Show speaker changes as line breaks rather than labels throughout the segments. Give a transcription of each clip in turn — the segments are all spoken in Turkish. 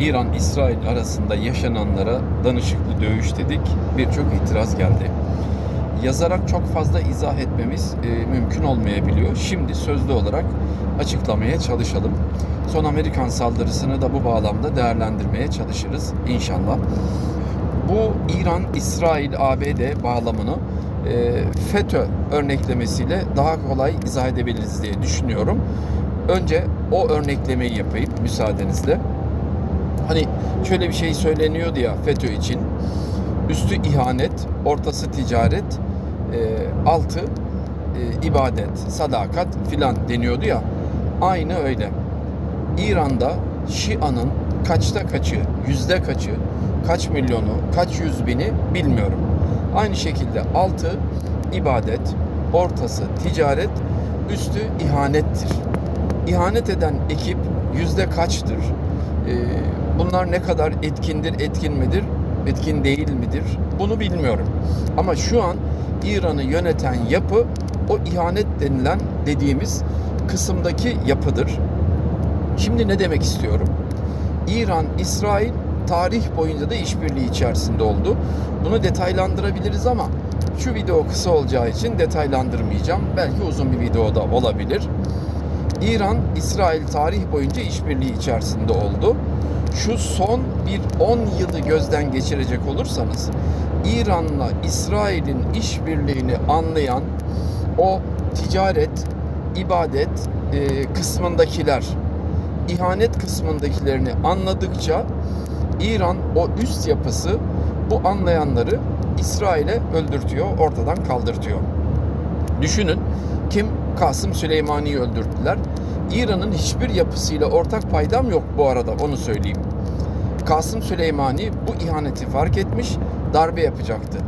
İran-İsrail arasında yaşananlara danışıklı dövüş dedik. Birçok itiraz geldi. Yazarak çok fazla izah etmemiz e, mümkün olmayabiliyor. Şimdi sözlü olarak açıklamaya çalışalım. Son Amerikan saldırısını da bu bağlamda değerlendirmeye çalışırız inşallah. Bu İran-İsrail-ABD bağlamını e, FETÖ örneklemesiyle daha kolay izah edebiliriz diye düşünüyorum. Önce o örneklemeyi yapayım müsaadenizle. Hani şöyle bir şey söyleniyordu ya FETÖ için. Üstü ihanet, ortası ticaret, e, altı e, ibadet, sadakat filan deniyordu ya. Aynı öyle. İran'da Şia'nın kaçta kaçı, yüzde kaçı, kaç milyonu, kaç yüz bini bilmiyorum. Aynı şekilde altı ibadet, ortası ticaret, üstü ihanettir. İhanet eden ekip yüzde kaçtır? Ee, bunlar ne kadar etkindir, etkin midir, etkin değil midir? Bunu bilmiyorum. Ama şu an İran'ı yöneten yapı o ihanet denilen dediğimiz kısımdaki yapıdır. Şimdi ne demek istiyorum? İran, İsrail tarih boyunca da işbirliği içerisinde oldu. Bunu detaylandırabiliriz ama şu video kısa olacağı için detaylandırmayacağım. Belki uzun bir video da olabilir. İran, İsrail tarih boyunca işbirliği içerisinde oldu. Şu son bir 10 yılı gözden geçirecek olursanız İran'la İsrail'in işbirliğini anlayan o ticaret, ibadet e, kısmındakiler, ihanet kısmındakilerini anladıkça İran o üst yapısı bu anlayanları İsrail'e öldürtüyor, ortadan kaldırtıyor. Düşünün kim Kasım Süleymani'yi öldürdüler. İran'ın hiçbir yapısıyla ortak paydam yok bu arada onu söyleyeyim. Kasım Süleymani bu ihaneti fark etmiş, darbe yapacaktı.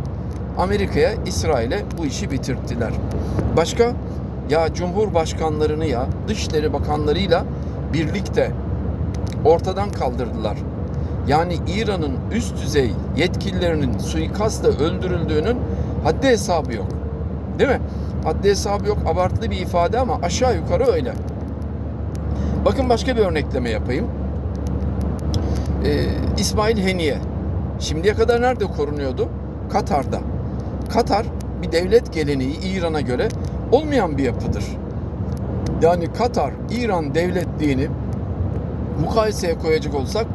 Amerika'ya, İsrail'e bu işi bitirttiler. Başka? Ya Cumhurbaşkanlarını ya Dışişleri Bakanlarıyla birlikte ortadan kaldırdılar. Yani İran'ın üst düzey yetkililerinin suikastla öldürüldüğünün haddi hesabı yok. Değil mi? Haddi hesabı yok abartılı bir ifade ama aşağı yukarı öyle. Bakın başka bir örnekleme yapayım. Ee, İsmail Heniye şimdiye kadar nerede korunuyordu? Katar'da. Katar bir devlet geleneği İran'a göre olmayan bir yapıdır. Yani Katar, İran devletliğini mukayeseye koyacak olsak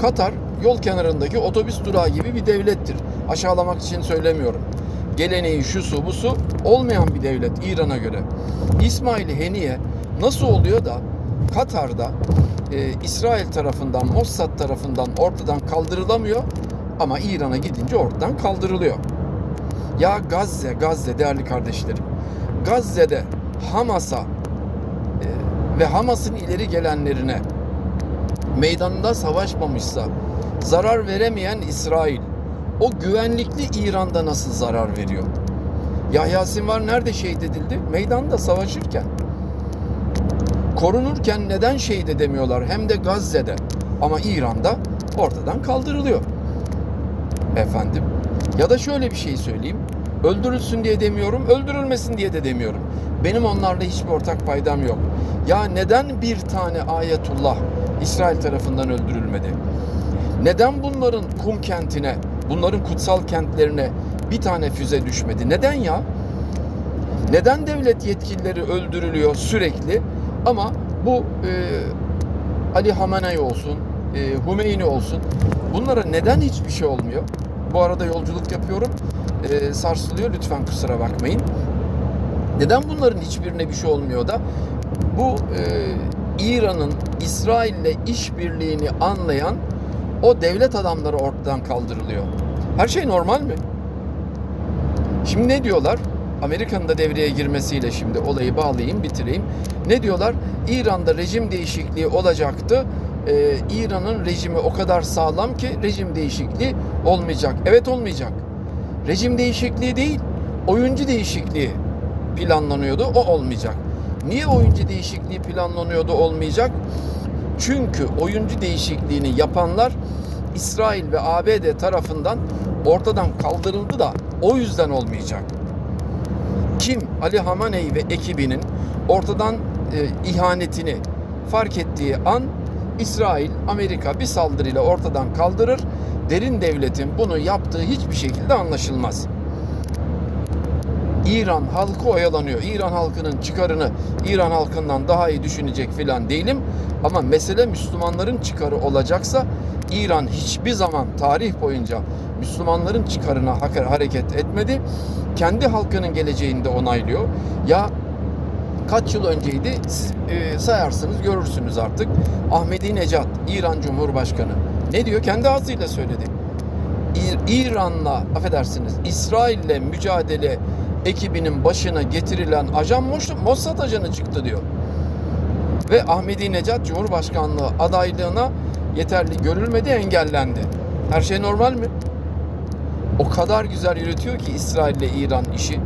Katar yol kenarındaki otobüs durağı gibi bir devlettir. Aşağılamak için söylemiyorum. Geleneği şu su bu su olmayan bir devlet İran'a göre. İsmail Heniye nasıl oluyor da Katar'da e, İsrail tarafından, Mossad tarafından ortadan kaldırılamıyor ama İran'a gidince ortadan kaldırılıyor. Ya Gazze, Gazze değerli kardeşlerim. Gazze'de Hamas'a e, ve Hamas'ın ileri gelenlerine meydanında savaşmamışsa zarar veremeyen İsrail o güvenlikli İran'da nasıl zarar veriyor? Yahya Sinvar nerede şehit edildi? Meydanda savaşırken. Korunurken neden şehit edemiyorlar? Hem de Gazze'de. Ama İran'da ortadan kaldırılıyor. Efendim. Ya da şöyle bir şey söyleyeyim. Öldürülsün diye demiyorum, öldürülmesin diye de demiyorum. Benim onlarla hiçbir ortak paydam yok. Ya neden bir tane ayetullah İsrail tarafından öldürülmedi? Neden bunların kum kentine, bunların kutsal kentlerine bir tane füze düşmedi? Neden ya? Neden devlet yetkilileri öldürülüyor sürekli ama bu e, Ali Hamenei olsun, e, Hümeyni olsun bunlara neden hiçbir şey olmuyor? Bu arada yolculuk yapıyorum. E, sarsılıyor lütfen kusura bakmayın. Neden bunların hiçbirine bir şey olmuyor da bu e, İran'ın İsrail'le işbirliğini anlayan o devlet adamları ortadan kaldırılıyor. Her şey normal mi? Şimdi ne diyorlar? Amerika'nın da devreye girmesiyle şimdi olayı bağlayayım, bitireyim. Ne diyorlar? İran'da rejim değişikliği olacaktı. Ee, İran'ın rejimi o kadar sağlam ki rejim değişikliği olmayacak. Evet olmayacak. Rejim değişikliği değil, oyuncu değişikliği planlanıyordu. O olmayacak. Niye oyuncu değişikliği planlanıyordu olmayacak? Çünkü oyuncu değişikliğini yapanlar İsrail ve ABD tarafından ortadan kaldırıldı da o yüzden olmayacak. Kim Ali Hamaney ve ekibinin ortadan e, ihanetini fark ettiği an İsrail, Amerika bir saldırıyla ortadan kaldırır. Derin devletin bunu yaptığı hiçbir şekilde anlaşılmaz. İran halkı oyalanıyor. İran halkının çıkarını İran halkından daha iyi düşünecek filan değilim. Ama mesele Müslümanların çıkarı olacaksa İran hiçbir zaman tarih boyunca Müslümanların çıkarına hareket etmedi. Kendi halkının geleceğini de onaylıyor. Ya kaç yıl önceydi siz e, sayarsınız görürsünüz artık. Ahmedi Necat İran Cumhurbaşkanı ne diyor? Kendi ağzıyla söyledi. İr- İran'la affedersiniz İsrail'le mücadele ekibinin başına getirilen ajan Mos- Mossad ajanı çıktı diyor. Ve Ahmedi Necat Cumhurbaşkanlığı adaylığına yeterli görülmedi, engellendi. Her şey normal mi? O kadar güzel yürütüyor ki İsrail ile İran işi.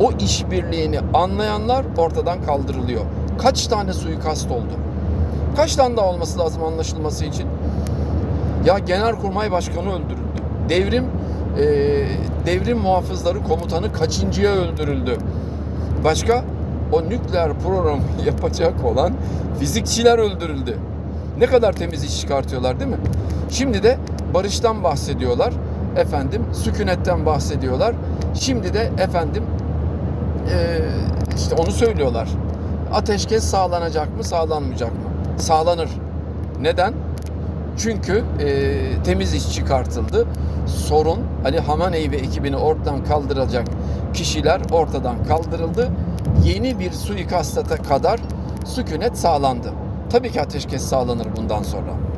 O işbirliğini anlayanlar ortadan kaldırılıyor. Kaç tane suikast oldu? Kaç tane daha olması lazım anlaşılması için? Ya Genelkurmay Başkanı öldürüldü. Devrim e, devrim muhafızları komutanı kaçıncıya öldürüldü? Başka? O nükleer programı yapacak olan fizikçiler öldürüldü. Ne kadar temiz iş çıkartıyorlar değil mi? Şimdi de barıştan bahsediyorlar. Efendim sükunetten bahsediyorlar. Şimdi de efendim e, işte onu söylüyorlar. Ateşkes sağlanacak mı sağlanmayacak mı? Sağlanır. Neden? Çünkü e, temiz iş çıkartıldı. Sorun Ali Hamaney ve ekibini ortadan kaldıracak kişiler ortadan kaldırıldı. Yeni bir suikasta kadar sükunet sağlandı. Tabii ki ateşkes sağlanır bundan sonra.